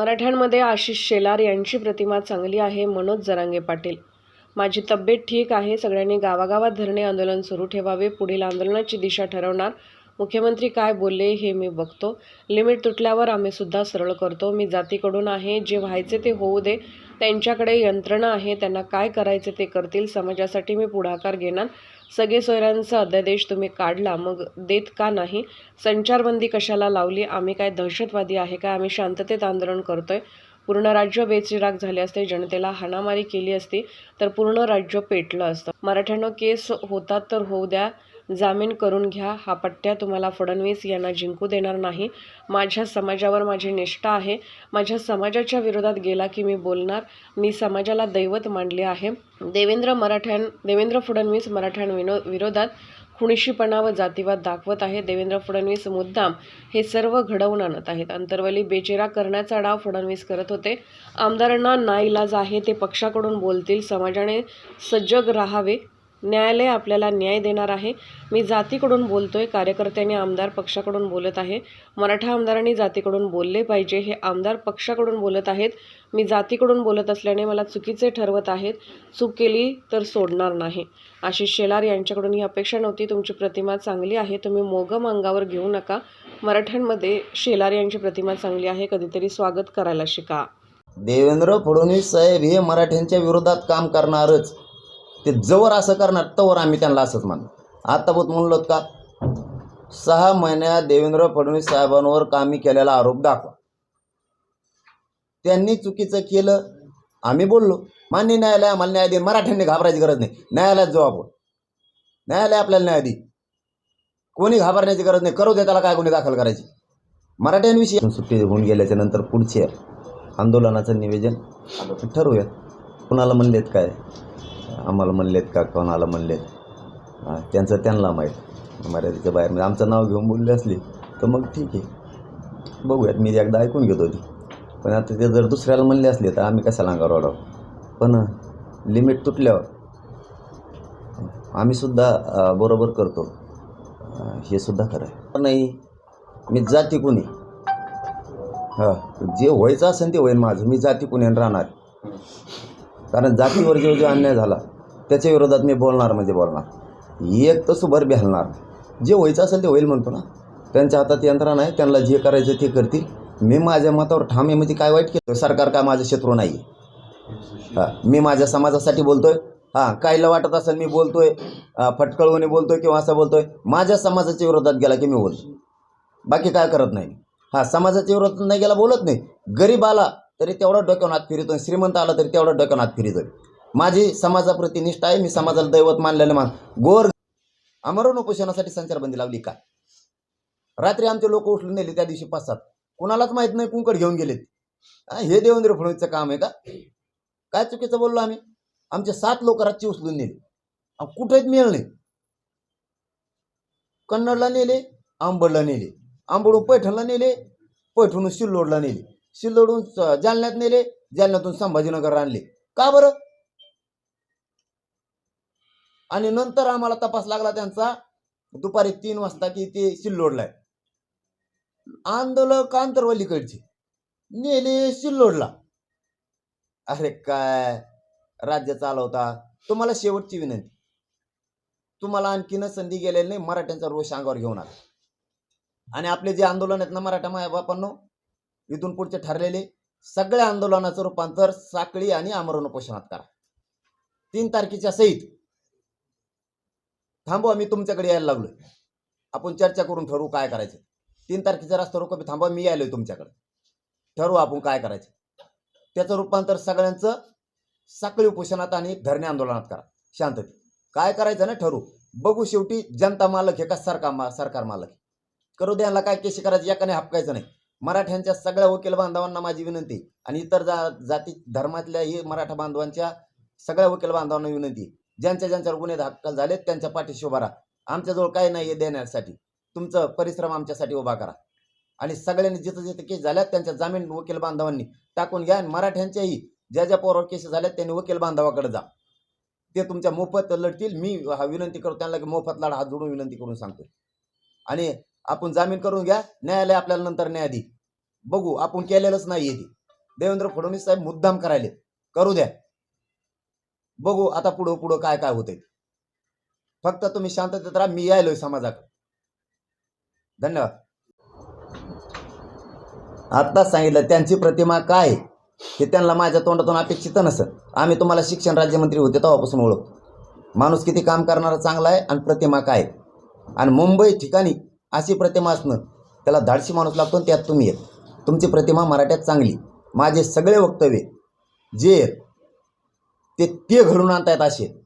मराठ्यांमध्ये आशिष शेलार यांची प्रतिमा चांगली आहे मनोज जरांगे पाटील. माझी तब्येत ठीक आहे सगळ्यांनी गावागावात धरणे आंदोलन सुरू ठेवावे पुढील आंदोलनाची दिशा ठरवणार. मुख्यमंत्री काय बोलले हे मी बघतो. लिमिट तुटल्यावर आम्ही सुद्धा सरळ करतो. मी जातीकडून आहे जे व्हायचे ते होऊ दे. त्यांच्याकडे यंत्रणा आहे त्यांना काय करायचे ते करतील. समाजासाठी मी पुढाकार घेणार. सगळे सोयऱ्यांचा अध्यादेश तुम्ही काढला मग देत का नाही? संचारबंदी कशाला लावली? आम्ही काय दहशतवादी आहे काय आम्ही शांततेत आंदोलन करतोय. पूर्ण राज्य बेचिराग झाले असते जनतेला हाणामारी केली असती तर पूर्ण राज्य पेटलं असतं. मराठ्यांना केस होतात तर होऊ द्या. जामीन करून घ्या. हा पट्ट्या तुम्हाला फडणवीस यांना जिंकू देणार नाही. माझ्या समाजावर माझी निष्ठा आहे. माझ्या समाजाच्या विरोधात गेला की मी बोलणार. मी समाजाला दैवत मानले आहे. देवेंद्र मराठ्यां देवेंद्र फडणवीस मराठ्यां विनो विरोधात खुणशीपणा व जातीवाद दाखवत आहे. देवेंद्र फडणवीस मुद्दाम हे सर्व घडवून आणत आहेत. अंतरवली बेचेरा करण्याचा डाव फडणवीस करत होते. आमदारांना नाईलाज आहे ते पक्षाकडून बोलतील. समाजाने सजग राहावे. न्यायालय आपल्याला न्याय देणार आहे. मी जातीकडून बोलतोय कार्यकर्त्यांनी आमदार पक्षाकडून बोलत आहे. मराठा आमदारांनी जातीकडून बोलले पाहिजे हे आमदार पक्षाकडून बोलत आहेत. मी जातीकडून बोलत असल्याने मला चुकीचे ठरवत आहेत. चूक केली तर सोडणार नाही. आशिष शेलार यांच्याकडून ही अपेक्षा नव्हती. तुमची प्रतिमा चांगली आहे. तुम्ही मोगम अंगावर घेऊ नका. मराठ्यांमध्ये शेलार यांची प्रतिमा चांगली आहे. कधीतरी स्वागत करायला शिका. देवेंद्र फडणवीस साहेब हे मराठ्यांच्या विरोधात काम करणारच. ते जवळ असं करणार तवर आम्ही त्यांना असंच म्हणणार आता बोत म्हणलोत का सहा महिन्यात देवेंद्र फडणवीस साहेबांवर कामी केलेला आरोप दाखवा. त्यांनी चुकीचं केलं आम्ही बोललो. मान्य न्यायालय आम्हाला न्याय दे मराठ्यांनी घाबरायची गरज नाही. न्यायालयात जाऊ आपण. न्यायालय आपल्याला न्याय दे कोणी घाबरण्याची गरज नाही करू दे त्याला काय गुन्हे दाखल करायची. मराठ्यांविषयी सुट्टी होऊन गेल्याच्यानंतर पुढचे आंदोलनाचं निवेदन ठरवूयात. कुणाला म्हणलेत काय? आम्हाला म्हणलेत का कोणाला म्हणलेत? त्यांचं त्यांना माहीत. मर्यादेच्या बाहेर म्हणजे आमचं नाव घेऊन बोलले असले तर मग ठीक आहे. बघूयात मी एकदा ऐकून घेतो ती. पण आता ते जर दुसऱ्याला म्हणले असले तर आम्ही कशाला अंगावर वाढावं पण लिमिट तुटल्यावर आम्हीसुद्धा बरोबर करतो. हे सुद्धा खरं आहे. नाही मी जाती कुणी? हां जे व्हायचं असेल ते होईल माझं. मी जाती कुणी राहणार? कारण जातीवर जो जो अन्याय झाला त्याच्या विरोधात मी बोलणार म्हणजे बोलणार. एक तर सुभर बेहलणार जे व्हायचं असेल ते होईल म्हणतो ना. त्यांच्या हातात यंत्रणा आहे त्यांना जे करायचं ते करतील. मी माझ्या मतावर ठाम आहे म्हणजे काय वाईट केलं? सरकार काय माझं शत्रू नाही हां मी माझ्या समाजासाठी बोलतोय. हां कायला वाटत असेल मी बोलतोय फटकळवणे फटकळवणी बोलतोय किंवा असं बोलतोय माझ्या समाजाच्या विरोधात गेला की मी बोलतो बाकी काय करत नाही. हां समाजाच्या विरोधात नाही गेला बोलत नाही. गरीब आला तरी तेवढा डोक्यावर हात फिरतोय श्रीमंत आला तरी तेवढा डोक्यावर हात फिरतोय माझी समाजाप्रती निष्ठा आहे मी समाजाला दैवत मानलेलं मान गोर अमरण उपोषणासाठी संचारबंदी लावली का? रात्री आमचे लोक उठून नेले त्या दिवशी पाच सात कुणालाच माहीत नाही कुंकड घेऊन गेलेत. हे देवेंद्र फडणवीसचं काम आहे का? काय चुकीचं बोललो आम्ही? आमचे सात लोक रातची उचलून नेले. अहो, कुठेच मिळले नाही. कन्नडला नेले आंबडला नेले. आंबडून पैठणला नेले पैठणून सिल्लोडला नेले. सिल्लोडून जालन्यात नेले जालन्यातून संभाजीनगर आणले. का बरं? आणि नंतर आम्हाला तपास लागला त्यांचा दुपारी तीन वाजता की ते सिल्लोडला आहे. आंदोलक आंतरवलीकडचे. नेले सिल्लोडला. अरे काय? राज्य चालवता. तुम्हाला शेवटची विनंती. तुम्हाला आणखीन संधी गेलेली नाही मराठ्यांचा रोष अंगावर घेऊन आला. आणि आपले जे आंदोलन आहेत ना मराठा मायबापांनो इथून पुढचे ठरलेले सगळ्या आंदोलनाचं रूपांतर साखळी आणि आमरण उपोषणात करा. तीन तारखेच्या सहित थांबवा मी तुमच्याकडे यायला लागलोय. आपण चर्चा करून ठरवू काय करायचं. तीन तारखेचा रस्ता रोको मी थांबवा मी यायलोय तुमच्याकडे. ठरवू आपण काय करायचं. त्याचं रूपांतर सगळ्यांचं साखळी उपोषणात आणि धरणे आंदोलनात करा. शांतते काय करायचं ना ठरवू. बघू शेवटी जनता मालक हे का सरकार मा सरकार मालक करू द्या यांना काय केशी करायचं एकाने हपकायचं नाही. मराठ्यांच्या सगळ्या वकील बांधवांना माझी विनंती आणि इतर जा जाती धर्मातल्या ही मराठा बांधवांच्या सगळ्या वकील बांधवांना विनंती ज्यांच्या ज्यांच्यावर गुन्हे दाखल झालेत त्यांच्या पाठीशी उभा राहा. आमच्याजवळ काही नाही आहे देण्यासाठी. तुमचं परिश्रम आमच्यासाठी उभा करा. आणि सगळ्यांनी जिथं जिथं केस झाल्यात त्यांच्या जामीन वकील बांधवांनी टाकून घ्या आणि मराठ्यांच्याही ज्या ज्या पोरावर केस झाल्यात त्यांनी वकील बांधवाकडे जा. ते तुमच्या मोफत लढतील. मी हा विनंती करतो त्यांना की मोफत लढा हात जोडून विनंती करून सांगतो आणि आपण जामीन करून घ्या. न्यायालय आपल्याला नंतर न्याय बघू आपण केलेलंच नाही आहे ते. देवेंद्र फडणवीस साहेब मुद्दाम करायले करू द्या. बघू आता पुढं पुढं काय काय होतंय. फक्त तुम्ही शांततेत राहा मी यायलोय समाजाकडे. धन्यवाद. आत्ताच सांगितलं त्यांची प्रतिमा काय आहे, हे त्यांना माझ्या तोंडातून अपेक्षित नसतं. आम्ही तुम्हाला शिक्षण राज्यमंत्री होते तेव्हापासून ओळखतो. माणूस किती काम करणारा चांगला आहे आणि प्रतिमा काय आणि मुंबई ठिकाणी अशी प्रतिमा असणं त्याला धाडशी माणूस लागतो आणि त्यात तुम्ही येत. तुमची प्रतिमा मराठ्यात चांगली. माझे सगळे वक्तव्य जे आहेत, ते ते घडून आणतायत असे.